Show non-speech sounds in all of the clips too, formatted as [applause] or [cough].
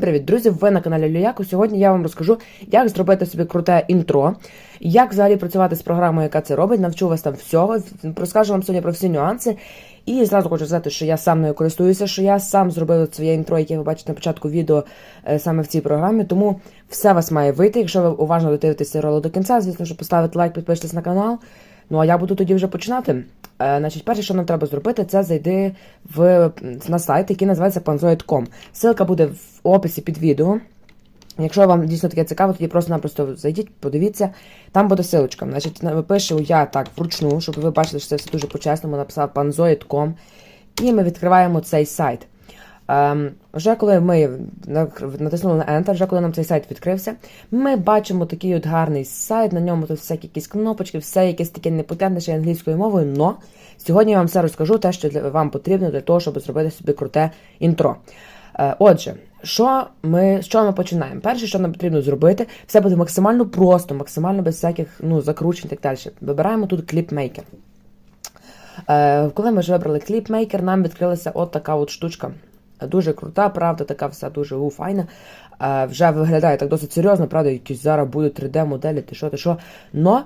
Привіт, друзі! Ви на каналі Люяку. Сьогодні я вам розкажу, як зробити собі круте інтро, як взагалі працювати з програмою, яка це робить. Навчу вас там всього. Розкажу вам сьогодні про всі нюанси. І зразу хочу сказати, що я сам нею користуюся, що я сам зробив своє інтро, яке ви бачите на початку відео е, саме в цій програмі. Тому все вас має вийти. Якщо ви уважно додивитеся ролик до кінця, звісно, що поставити лайк, підпишитесь на канал. Ну а я буду тоді вже починати. Е, значить, перше, що нам треба зробити, це зайти в, на сайт, який називається panzoid.com. Ссылка буде в описі під відео. Якщо вам дійсно таке цікаво, тоді просто-напросто зайдіть, подивіться. Там буде силочка. Значить, пишу я так вручну, щоб ви бачили, що це все дуже по-чесному. Написав panzoid.com. І ми відкриваємо цей сайт. Ем, вже коли ми натиснули на Enter, вже коли нам цей сайт відкрився, ми бачимо такий от гарний сайт, на ньому тут всякі якісь кнопочки, все якесь таке непотентне ще англійською мовою. Но сьогодні я вам все розкажу, те, що для, вам потрібно для того, щоб зробити собі круте інтро. Е, отже, що ми, що ми починаємо? Перше, що нам потрібно зробити, все буде максимально просто, максимально без всяких ну, закручень і так далі. Вибираємо тут кліпмейкер. Е, коли ми вже вибрали кліпмейкер, нам відкрилася от така от штучка. Дуже крута, правда, така вся дуже у, файна. Е, вже виглядає так досить серйозно, правда, якісь зараз будуть 3D-моделі, ти що, ти що. Но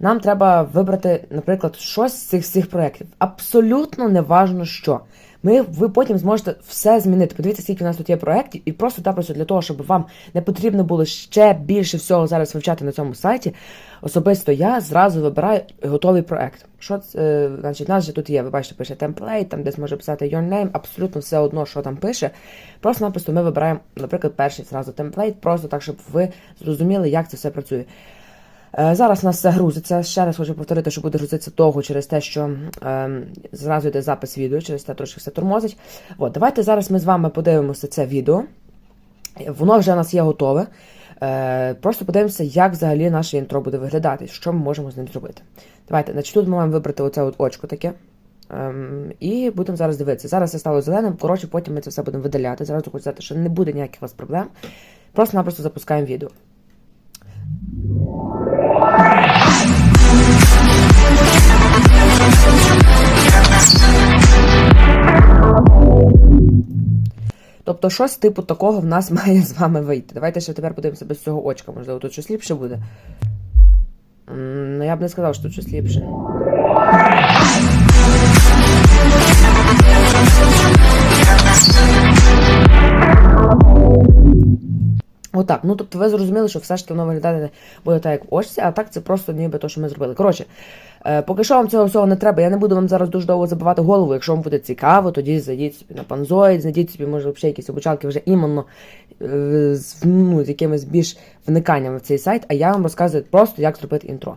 нам треба вибрати, наприклад, щось з цих всіх проєктів. Абсолютно не важно що. Ми, Ви потім зможете все змінити. Подивіться, скільки у нас тут є проєктів, і просто та просто для того, щоб вам не потрібно було ще більше всього зараз вивчати на цьому сайті. Особисто я зразу вибираю готовий проект. Що е, значить, у нас же тут є, ви бачите, пише темплейт, там десь може писати your name, абсолютно все одно, що там пише. Просто-напросто ми вибираємо, наприклад, перший зразу темплейт, просто так, щоб ви зрозуміли, як це все працює. Е, зараз у нас все грузиться. Ще раз хочу повторити, що буде грузитися довго через те, що е, зразу йде запис відео, через те трошки все тормозить. От, Давайте зараз ми з вами подивимося це відео. Воно вже у нас є готове. Е, Просто подивимося, як взагалі наше інтро буде виглядати, що ми можемо з ним зробити. Давайте, значить, тут ми маємо вибрати оце от очко таке. Ем, І будемо зараз дивитися. Зараз це стало зеленим, коротше, потім ми це все будемо видаляти. Зараз хочу сказати, що не буде ніяких у вас проблем. Просто-напросто запускаємо відео. Тобто, щось типу такого в нас [laughs] має з вами вийти. Давайте ще тепер подивимося без цього очка. Можливо, тут щось ліпше буде. Ну, я б не сказав, що тут щось ліпше. Отак, ну тобто ви зрозуміли, що все ж таки воно виглядати буде так, як в очці, а так це просто ніби те, що ми зробили. Коротше, поки що вам цього всього не треба. Я не буду вам зараз дуже довго забивати голову. Якщо вам буде цікаво, тоді зайдіть собі на панзоїд, знайдіть собі, може, взагалі якісь обучалки вже іменно е, з, ну, з якимось більш вниканням в цей сайт, а я вам розказую просто, як зробити інтро.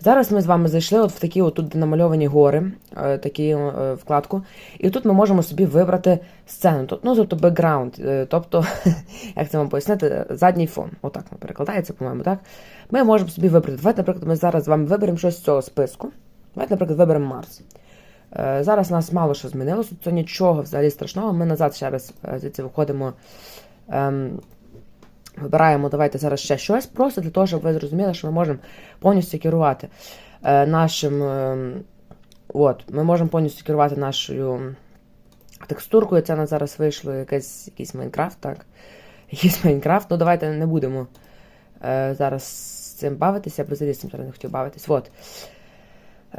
Зараз ми з вами зайшли от в такі от тут намальовані гори, е, такі е, вкладку, і тут ми можемо собі вибрати сцену, ну, тобто бекграунд, е, тобто, [laughs] як це вам пояснити, задній фон. Отак перекладається, по-моєму, так? Ми можемо собі вибрати. Давайте, наприклад, ми зараз з вами виберемо щось з цього списку. Давайте, наприклад, виберемо Марс. Е, Зараз нас мало що змінилося, це нічого взагалі страшного. Ми назад ще раз е, звідси виходимо. Ем, Вибираємо, давайте зараз ще щось, просто для того, щоб ви зрозуміли, що ми можемо повністю керувати е, нашим. Е, от, Ми можемо повністю керувати нашою текстуркою. Це на зараз вийшло якийсь, якийсь Майнкрафт, так? Якийсь Майнкрафт. Ну, давайте не будемо е, зараз цим бавитися, я б взагалі з цим зараз не хотів бавитись. От.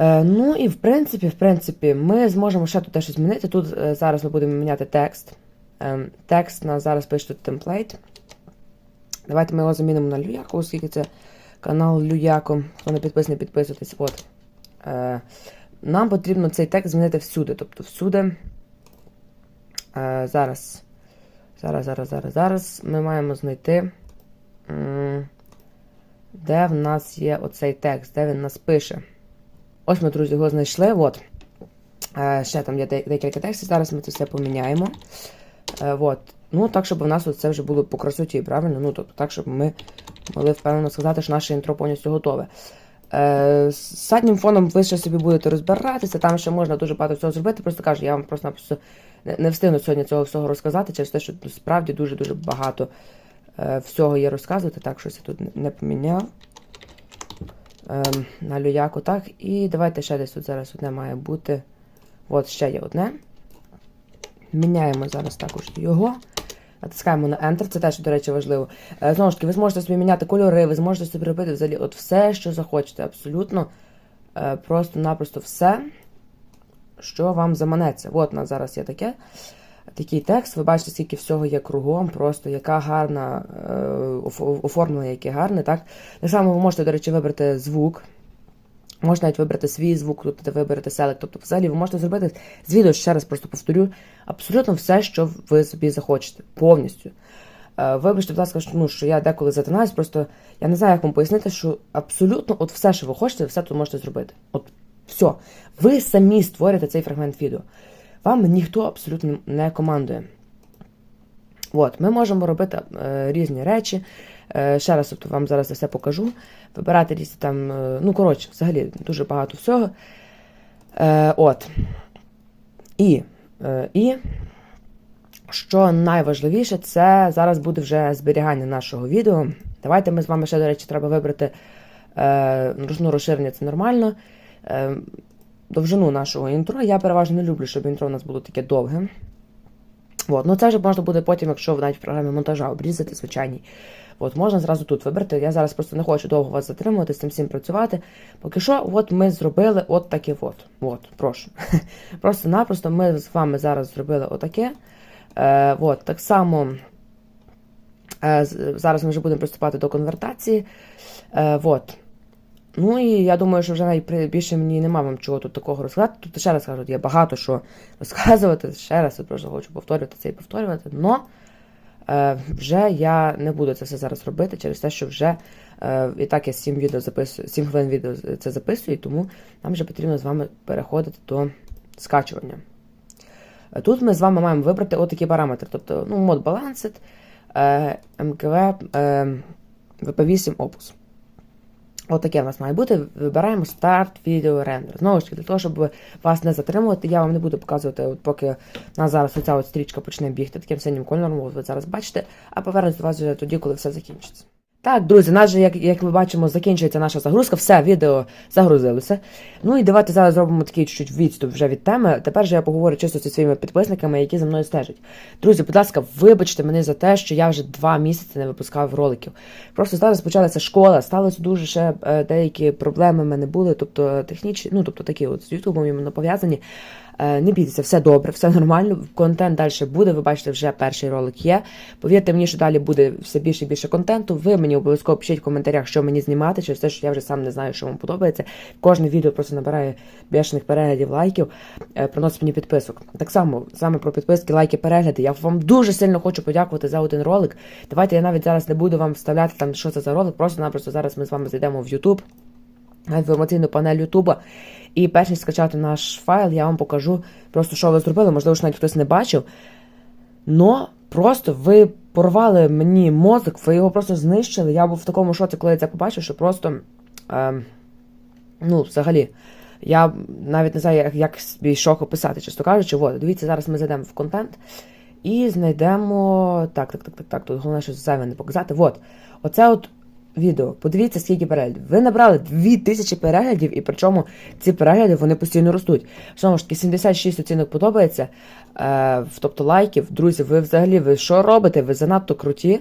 Е, ну і в принципі, в принципі, ми зможемо ще тут щось змінити. Тут е, зараз ми будемо міняти текст. Е, текст на зараз пише тут темплейт. Давайте ми його замінимо на Люяку, оскільки це канал Люяко. Хто не підписаний, підписуйтесь. От. Е, Нам потрібно цей текст змінити всюди. Тобто всюди. Е, Зараз. Зараз, зараз, зараз, зараз ми маємо знайти, де в нас є оцей текст, де він нас пише. Ось ми, друзі, його знайшли. От. Е, Ще там є декілька текстів. Зараз ми це все поміняємо. Е, от. Ну, так, щоб у нас це вже було по красоті, правильно? Ну, тобто, так, щоб ми могли впевнено сказати, що наше інтро повністю готове. Е, З заднім фоном ви ще собі будете розбиратися, там ще можна дуже багато всього зробити. Просто кажу, я вам просто не встигну сьогодні цього всього розказати, через те, що справді дуже-дуже багато всього є розказувати. Так, щось я тут не поміняв. Е, на люяку, так. І давайте ще десь тут зараз одне має бути. От ще є одне. Міняємо зараз також його. Натискаємо на Enter, це теж, до речі, важливо. Е, Знову ж таки, ви зможете собі міняти кольори, ви зможете собі робити взагалі от все, що захочете. Абсолютно е, просто-напросто все, що вам заманеться. От у нас зараз є таке. Такий текст, ви бачите, скільки всього є кругом, просто яка гарна е, оформлення, яке гарне. Так? Так само ви можете, до речі, вибрати звук. Можна навіть вибрати свій звук, тут де виберете селект. Тобто, взагалі, ви можете зробити з відео, ще раз просто повторю, абсолютно все, що ви собі захочете, повністю. Е, Вибачте, будь ласка, що, ну, що я деколи затинаюсь, просто я не знаю, як вам пояснити, що абсолютно от все, що ви хочете, все тут можете зробити. От все. Ви самі створюєте цей фрагмент відео. Вам ніхто абсолютно не командує. От, ми можемо робити е, різні речі. Е, ще раз тобто, вам зараз це все покажу. Вибирати різні там, е, ну, коротше, взагалі дуже багато всього. Е, от. І, е, і що найважливіше, це зараз буде вже зберігання нашого відео. Давайте ми з вами ще, до речі, треба вибрати е, ну, розширення, це нормально. Е, довжину нашого інтро. Я переважно не люблю, щоб інтро у нас було таке довге. От. Ну це вже можна буде потім, якщо навіть в програмі монтажа обрізати, звичайній. От, можна зразу тут вибрати. Я зараз просто не хочу довго вас затримувати, з цим всім працювати. Поки що, от ми зробили от таке от. От, прошу. [laughs] Просто-напросто ми з вами зараз зробили отаке. Е, от, так само е, зараз ми вже будемо приступати до конвертації. Е, от. Ну і я думаю, що вже навіть більше мені нема вам чого тут такого розказати. Тут ще раз кажу, є багато що розказувати. Ще раз я просто хочу повторювати це і повторювати. Но е, вже я не буду це все зараз робити через те, що вже е, і так я 7 відео записую, 7 хвилин відео це записую, тому нам вже потрібно з вами переходити до скачування. Тут ми з вами маємо вибрати отакі параметри, тобто ну, мод Balanced, е, МКВ, е, VP8 Opus. Отаке в нас має бути. Вибираємо старт відео рендер. Знову ж таки, для того, щоб вас не затримувати, я вам не буду показувати, от поки нас зараз оця от стрічка почне бігти таким синім кольором, ви зараз бачите, а повернусь до вас вже тоді, коли все закінчиться. Так, друзі, нас же, як, як ми бачимо, закінчується наша загрузка, все, відео загрузилося. Ну і давайте зараз зробимо такий чуть-чуть відступ вже від теми. Тепер же я поговорю чисто зі своїми підписниками, які за мною стежать. Друзі, будь ласка, вибачте мене за те, що я вже два місяці не випускав роликів. Просто зараз почалася школа, сталося дуже ще е, деякі проблеми в мене були, тобто технічні, ну тобто такі от з Ютубом іменно пов'язані. Е, Не бійтеся, все добре, все нормально. Контент далі буде. Ви бачите, вже перший ролик є. Повірте мені, що далі буде все більше і більше контенту. Ви мені обов'язково пишіть в коментарях, що мені знімати, через те, що я вже сам не знаю, що вам подобається. Кожне відео просто набирає бешених переглядів, лайків, е, приносить мені підписок. Так само саме про підписки, лайки, перегляди. Я вам дуже сильно хочу подякувати за один ролик. Давайте я навіть зараз не буду вам вставляти там, що це за ролик. Просто-напросто зараз ми з вами зайдемо в YouTube на інформаційну панель Ютуба. І перш ніж скачати наш файл, я вам покажу просто, що ви зробили. Можливо, що навіть хтось не бачив. Но просто ви порвали мені мозок, ви його просто знищили. Я був в такому шоці, коли я це побачив, що просто. Е, ну, взагалі, я навіть не знаю, як, як свій шок описати, чесно кажучи. От, дивіться, зараз ми зайдемо в контент і знайдемо. Так, так, так, так, так. Тут головне щось зайве не показати. От, оце от відео. Подивіться, скільки переглядів. Ви набрали 2000 переглядів, і причому ці перегляди вони постійно ростуть. Знову ж таки, 76 оцінок подобається. Е, тобто лайків. Друзі, ви взагалі ви що робите? Ви занадто круті.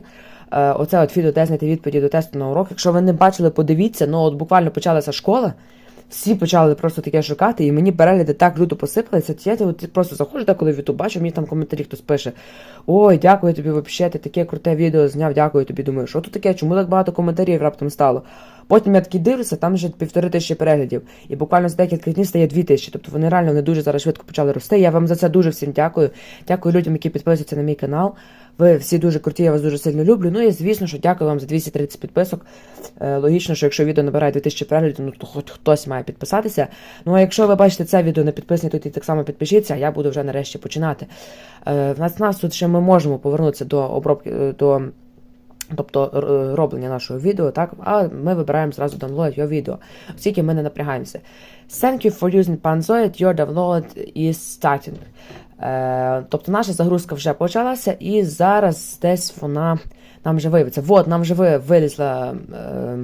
Е, оце от відео, де знайти відповіді до тесту на урок. Якщо ви не бачили, подивіться, ну от буквально почалася школа. Всі почали просто таке шукати, і мені перегляди так люто посипалися. Я просто заходжу деколи в YouTube, бачу, мені там коментарі хтось пише: Ой, дякую тобі, вообще, ти таке круте відео зняв, дякую тобі. Думаю, що тут таке? Чому так багато коментарів раптом стало? Потім я такий дивлюся, там вже півтори тисячі переглядів. І буквально за декілька днів стає дві тисячі. Тобто вони реально не дуже зараз швидко почали рости. Я вам за це дуже всім дякую. Дякую людям, які підписуються на мій канал. Ви всі дуже круті, я вас дуже сильно люблю. Ну і звісно, що дякую вам за 230 підписок. Е, логічно, що якщо відео набирає 2000 переглядів, ну то хоч хтось має підписатися. Ну а якщо ви бачите це відео не підписані, то і так само підпишіться, а я буду вже нарешті починати. Е, в нас, нас тут ще ми можемо повернутися до обробки е, до. Тобто роблення нашого відео, так, а ми вибираємо зразу download your відео, оскільки ми не напрягаємося. Thank you for using Panzoid, your download is starting. Е, тобто наша загрузка вже почалася, і зараз десь вона нам вже виявиться. Вот, нам вже ви- вилізла е,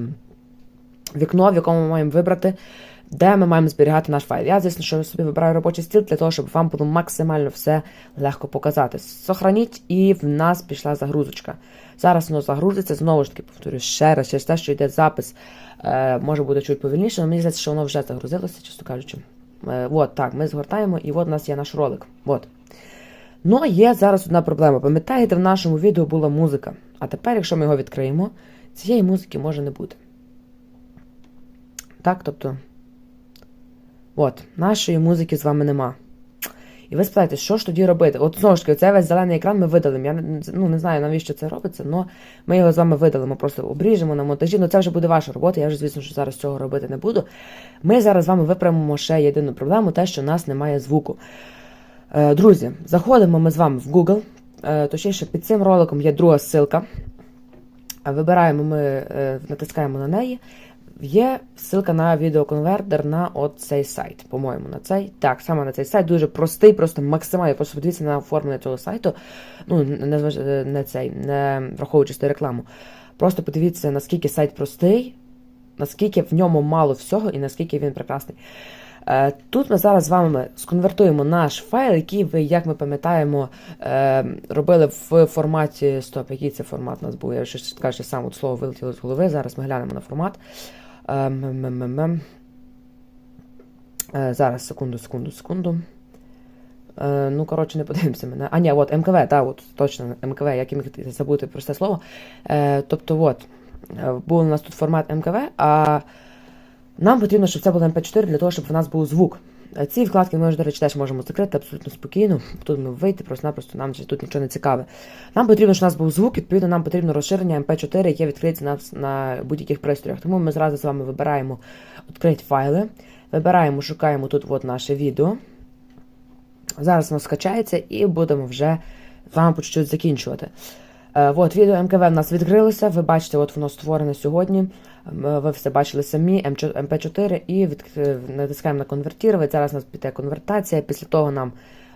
вікно, в якому ми маємо вибрати де ми маємо зберігати наш файл. Я, звісно, що собі вибираю робочий стіл для того, щоб вам було максимально все легко показати. Сохраніть, і в нас пішла загрузочка. Зараз воно загрузиться, знову ж таки, повторюю ще раз, через те, що йде запис, е, може бути чуть повільніше, але мені здається, що воно вже загрузилося, чесно кажучи. Е, от, так, ми згортаємо, і от у нас є наш ролик. От. Ну, є зараз одна проблема. Пам'ятаєте, в нашому відео була музика. А тепер, якщо ми його відкриємо, цієї музики може не бути. Так, тобто. От, нашої музики з вами нема. Ви спитаєте, що ж тоді робити? От знову ж таки, цей весь зелений екран ми видалимо. Я ну, не знаю, навіщо це робиться, але ми його з вами видалимо, просто обріжемо на монтажі. Ну це вже буде ваша робота. Я вже, звісно, що зараз цього робити не буду. Ми зараз з вами виправимо ще єдину проблему, те, що у нас немає звуку. Е, Друзі, заходимо ми з вами в Google. Е, Точніше, під цим роликом є друга ссылка. Вибираємо ми, е, натискаємо на неї. Є ссылка на відеоконвертер на от цей сайт, по-моєму, на цей. Так, саме на цей сайт. Дуже простий, просто максимально. Просто подивіться на оформлення цього сайту. Ну, не, е, не цей, не враховуючи цю рекламу. Просто подивіться, наскільки сайт простий, наскільки в ньому мало всього і наскільки він прекрасний. Е, Тут ми зараз з вами сконвертуємо наш файл, який ви, як ми пам'ятаємо, е, робили в форматі. Стоп, який це формат у нас був? Я ще кажу, сам от слово вилетіло з голови. Зараз ми глянемо на формат. Е, м-м-м-м. Е, Зараз, секунду, секунду, секунду. Е, Ну, коротше, не подивимося мене. А, ні, от МКВ, так, от точно МКВ, як і міг забути просте слово. Е, Тобто, от, був у нас тут формат МКВ, а нам потрібно, щоб це було MP4 для того, щоб в нас був звук. Ці вкладки ми, до речі, теж можемо закрити абсолютно спокійно. Тут ми вийти, просто-напросто нам тут нічого не цікаве. Нам потрібно, щоб у нас був звук, відповідно, нам потрібно розширення MP4, яке відкриється на, на будь-яких пристроях. Тому ми зразу з вами вибираємо відкрити файли, вибираємо, шукаємо тут от наше відео. Зараз воно скачається і будемо вже з вами по чуть-чуть закінчувати. Е, от, відео МКВ в нас відкрилося. Ви бачите, от воно створене сьогодні. Ви все бачили самі, MP4, і від, е, натискаємо на конвертувати. Зараз у нас піде конвертація. Після того нам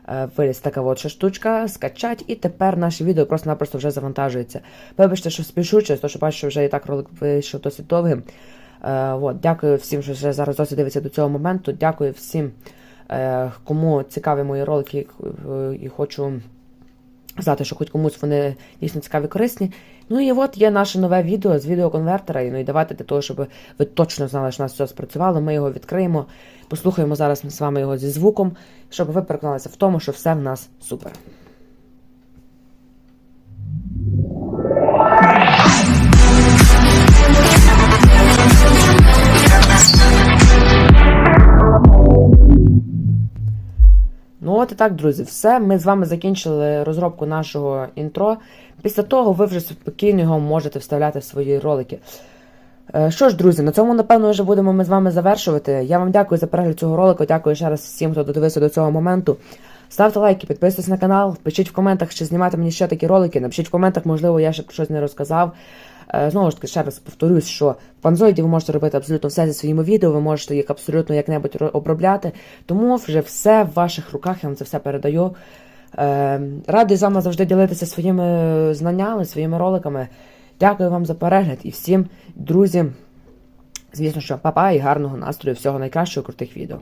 е, виліз така от штучка, скачать, і тепер наше відео просто-напросто вже завантажується. Вибачте, що спішуче, тому що бачу, що вже і так ролик вийшов досить довгим. Е, от, дякую всім, що вже зараз досі дивиться до цього моменту. Дякую всім, кому цікаві мої ролики і хочу знати, що хоч комусь вони дійсно цікаві корисні. Ну і от є наше нове відео з відеоконвертера. І ну і давайте для того, щоб ви точно знали, що у нас все спрацювало. Ми його відкриємо, послухаємо зараз ми з вами його зі звуком, щоб ви переконалися в тому, що все в нас супер. Ну, от і так, друзі, все. Ми з вами закінчили розробку нашого інтро. Після того ви вже спокійно його можете вставляти в свої ролики. Е, Що ж, друзі, на цьому, напевно, вже будемо ми з вами завершувати. Я вам дякую за перегляд цього ролику. Дякую ще раз всім, хто додивився до цього моменту. Ставте лайки, підписуйтесь на канал, пишіть в коментах, чи знімати мені ще такі ролики. Напишіть в коментах, можливо, я ще щось не розказав. Е, Знову ж таки, ще раз повторюсь, що в Панзоїді ви можете робити абсолютно все зі своїми відео, ви можете їх абсолютно як-небудь обробляти. Тому вже все в ваших руках, я вам це все передаю. Е, Радий з вами завжди ділитися своїми знаннями, своїми роликами. Дякую вам за перегляд і всім, друзі, звісно, що папа і гарного настрою, всього найкращого, крутих відео.